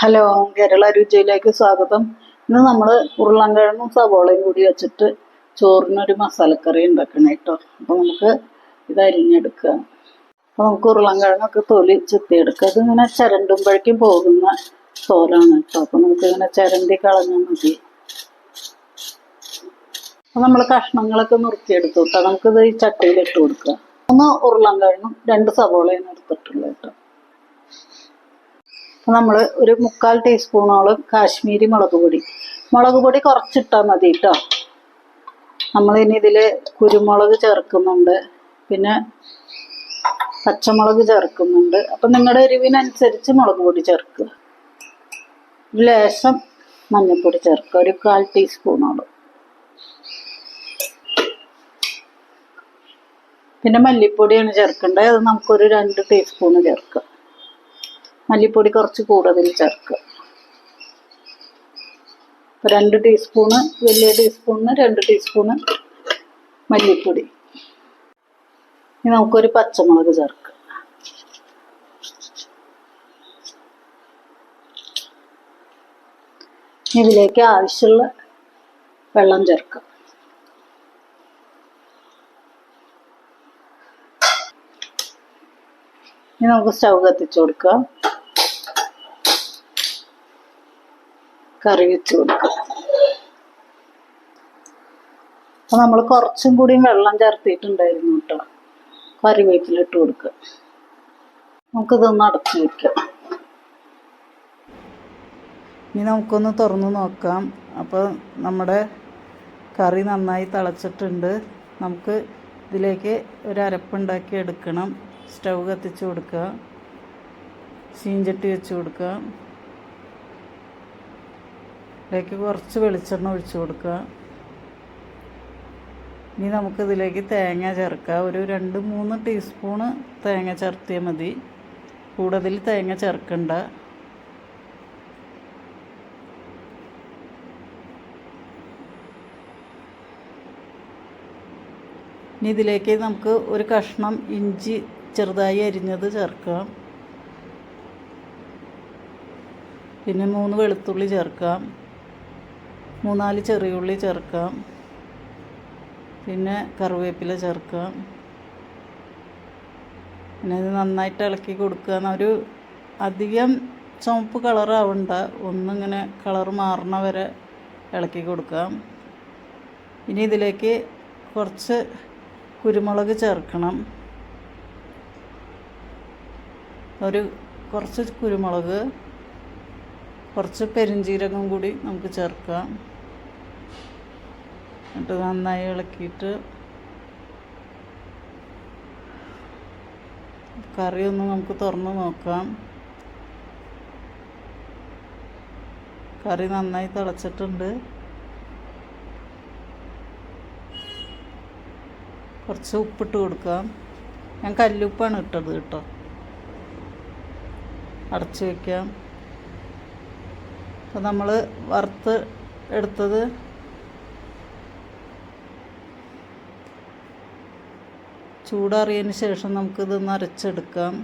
Hello Kerala രുചിയിലേക്ക് സ്വാഗതം. ഇന്ന് നമ്മൾ ഉരുളൻകിഴങ്ങും സവോളയും കൂടി വെച്ചിട്ട് ചോറിനൊരു മസാലക്കറി ഉണ്ടാക്കണം കേട്ടോ. അപ്പോൾ നമുക്ക് ഇത് അരിഞ്ഞെടുക്കുക. അപ്പോൾ നമുക്ക് ഉരുളൻകിഴങ്ങൊക്കെ തൊലി ചെത്തിയെടുക്കുക. അതിങ്ങനെ ചിരണ്ടുമ്പോഴേക്കും പോകുന്ന തോലാണ് കേട്ടോ. അപ്പോൾ നമുക്ക് ഇങ്ങനെ ചരണ്ടി കളഞ്ഞാൽ മതി. അപ്പോൾ നമ്മൾ കഷ്ണങ്ങളൊക്കെ നുറുക്കിയെടുത്തു കേട്ടോ. നമുക്കിത് ഈ ചട്ടിയിൽ ഇട്ട് കൊടുക്കുക. ഒന്ന് ഉരുളൻകിഴങ്ങും രണ്ട് സവോളയും എടുത്തിട്ടുള്ളത് കേട്ടോ. നമ്മൾ ഒരു മുക്കാൽ ടീസ്പൂണോളം കാശ്മീരി മുളക് പൊടി. മുളക് പൊടി കുറച്ചിട്ടാൽ മതി കേട്ടോ നമ്മളിനി ഇതിൽ കുരുമുളക് ചേർക്കുന്നുണ്ട്. പിന്നെ പച്ചമുളക് ചേർക്കുന്നുണ്ട്. അപ്പം നിങ്ങളുടെ എരിവിനനുസരിച്ച് മുളക് പൊടി ചേർക്കുക. ലേശം മഞ്ഞൾപ്പൊടി ചേർക്കുക. ഒരു കാൽ ടീസ്പൂണോളം. പിന്നെ മല്ലിപ്പൊടിയാണ് ചേർക്കേണ്ടത്. അത് നമുക്കൊരു രണ്ട് ടീസ്പൂണ് ചേർക്കുക മല്ലിപ്പൊടി കുറച്ച് കൂടുതൽ ചേർക്കുക. അപ്പോൾ രണ്ട് ടീസ്പൂണ് വലിയ ടീസ്പൂണിന് രണ്ട് ടീസ്പൂണ് മല്ലിപ്പൊടി. ഇനി നമുക്കൊരു പച്ചമുളക് ചേർക്കുക ഇതിലേക്ക് ആവശ്യമുള്ള വെള്ളം ചേർക്കുക ഇനി നമുക്ക് സ്റ്റൗ കത്തിച്ചു കൊടുക്കാം. കറി വെച്ച് കൊടുക്കുക അപ്പൊ നമ്മൾ കുറച്ചും കൂടി വെള്ളം ചേർത്തിട്ടുണ്ടായിരുന്നു കേട്ടോ. കറിവേപ്പിലിട്ട് കൊടുക്കുക. നമുക്കിതൊന്ന് അടച്ചു വെക്കാം. ഇനി നമുക്കൊന്ന് തുറന്നു നോക്കാം. അപ്പോൾ നമ്മുടെ കറി നന്നായി തിളച്ചിട്ടുണ്ട്. നമുക്ക് ഇതിലേക്ക് ഒരു അരപ്പുണ്ടാക്കി എടുക്കണം. സ്റ്റൗ കത്തിച്ച് കൊടുക്കുക. ചീഞ്ചട്ടി വെച്ച് കൊടുക്കുക. ഇതിലേക്ക് കുറച്ച് വെളിച്ചെണ്ണ ഒഴിച്ച് കൊടുക്കുക. ഇനി നമുക്ക് ഇതിലേക്ക് തേങ്ങ ചേർക്കുക. ഒരു രണ്ട് മൂന്ന് ടീസ്പൂണ് തേങ്ങ ചേർത്തിയാൽ മതി. കൂടുതൽ തേങ്ങ ചേർക്കണ്ട. ഇനി ഇതിലേക്ക് നമുക്ക് ഒരു കഷ്ണം ഇഞ്ചി ചെറുതായി അരിഞ്ഞത് ചേർക്കാം. പിന്നെ മൂന്ന് വെളുത്തുള്ളി ചേർക്കാം. മൂന്നാൽ ചെറിയ ഉള്ളി ചേർക്കാം. പിന്നെ കറിവേപ്പില ചേർക്കാം. പിന്നെ ഇത് നന്നായിട്ട് ഇളക്കി കൊടുക്കുക. ഒരു അധികം ചുവപ്പ് കളറാവണ്ട ഒന്നിങ്ങനെ കളർ മാറണ വരെ ഇളക്കി കൊടുക്കാം ഇനി ഇതിലേക്ക് കുറച്ച് കുരുമുളക് ചേർക്കണം. ഒരു കുറച്ച് കുരുമുളക് കുറച്ച് പെരിഞ്ജീരകം കൂടി നമുക്ക് ചേർക്കാം എന്നിട്ട് നന്നായി ഇളക്കിയിട്ട് കറി ഒന്ന് നമുക്ക് തുറന്ന് നോക്കാം. കറി നന്നായി തിളച്ചിട്ടുണ്ട്. കുറച്ച് ഉപ്പിട്ട് കൊടുക്കാം. ഞാൻ കല്ലുപ്പാണ് ഇട്ടത് കേട്ടോ. അടച്ചു വയ്ക്കാം അപ്പോൾ നമ്മൾ വറുത്ത് എടുത്തത് ചൂടാറിയതിന് ശേഷം നമുക്കിതൊന്ന് അരച്ചെടുക്കാം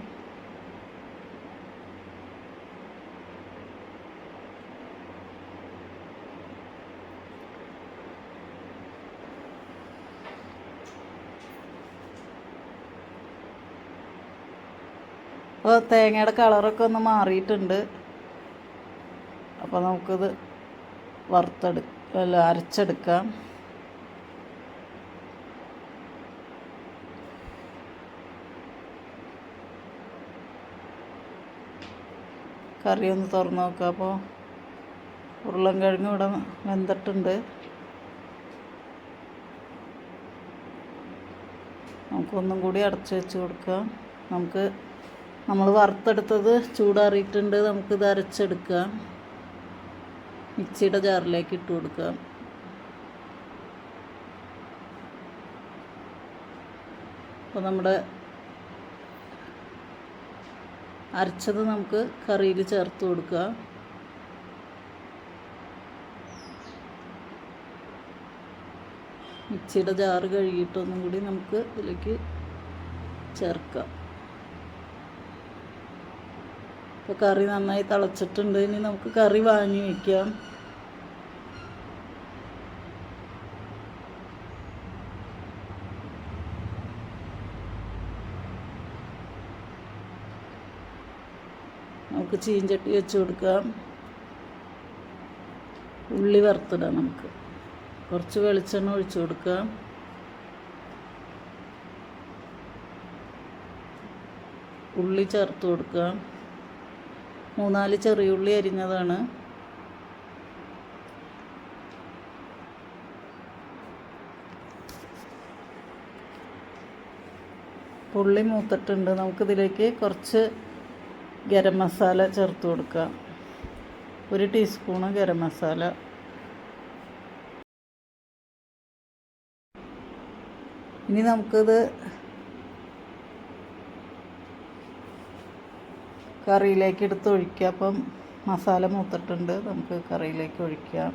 അപ്പോൾ തേങ്ങയുടെ കളറൊക്കെ ഒന്ന് മാറിയിട്ടുണ്ട്. അപ്പോൾ നമുക്കിത് വറുത്തെടു അല്ല അരച്ചെടുക്കാം. കറി ഒന്ന് തുറന്ന് നോക്കുക അപ്പോൾ ഉരുളൻകിഴങ്ങ് ഇവിടെ വെന്തിട്ടുണ്ട്. നമുക്കൊന്നും കൂടി അടച്ച് വെച്ച് കൊടുക്കാം. നമുക്ക് നമ്മൾ വറുത്തെടുത്തത് ചൂടാറിയിട്ടുണ്ട്. നമുക്കിത് അരച്ചെടുക്കാം. മിക്സിയുടെ ജാറിലേക്ക് ഇട്ട് കൊടുക്കുക. അപ്പോൾ നമ്മുടെ അരച്ചത് നമുക്ക് കറിയിൽ ചേർത്ത് കൊടുക്കുക. മിക്സിയുടെ ജാറ് കഴുകിയിട്ടൊന്നും കൂടി നമുക്ക് ഇതിലേക്ക് ചേർക്കാം. ഇപ്പോൾ കറി നന്നായി തിളച്ചിട്ടുണ്ട്. ഇനി നമുക്ക് കറി വാങ്ങി വയ്ക്കാം നമുക്ക് ചീഞ്ചട്ടി വെച്ച് കൊടുക്കാം. ഉള്ളി വറുത്തിടാം നമുക്ക്. കുറച്ച് വെളിച്ചെണ്ണ ഒഴിച്ചു കൊടുക്കാം. ഉള്ളി ചേർത്ത് കൊടുക്കാം. മൂന്നാൽ ചെറിയ ഉള്ളി അരിഞ്ഞതാണ്. പുള്ളി മൂത്തിട്ടുണ്ട്. നമുക്കിതിലേക്ക് കുറച്ച് ഗരം മസാല ചേർത്ത് കൊടുക്കാം. ഒരു ടീസ്പൂണ് ഗരം മസാല. ഇനി നമുക്കിത് കറിയിലേക്ക് എടുത്ത് ഒഴിക്കുക. അപ്പം മസാല മൂത്തിട്ടുണ്ട്. നമുക്ക് കറിയിലേക്ക് ഒഴിക്കാം.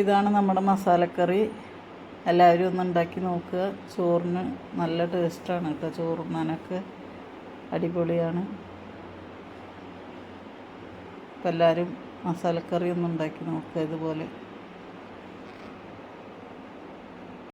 ഇതാണ് നമ്മുടെ മസാലക്കറി. എല്ലാവരും ഒന്ന് ഉണ്ടാക്കി നോക്കുക. ചോറിന് നല്ല ടേസ്റ്റാണ് കേട്ടോ. ചോറുണ്ണാനൊക്കെ അടിപൊളിയാണ്. അപ്പം എല്ലാവരും മസാലക്കറിയൊന്നും ഉണ്ടാക്കി നോക്കുക ഇതുപോലെ.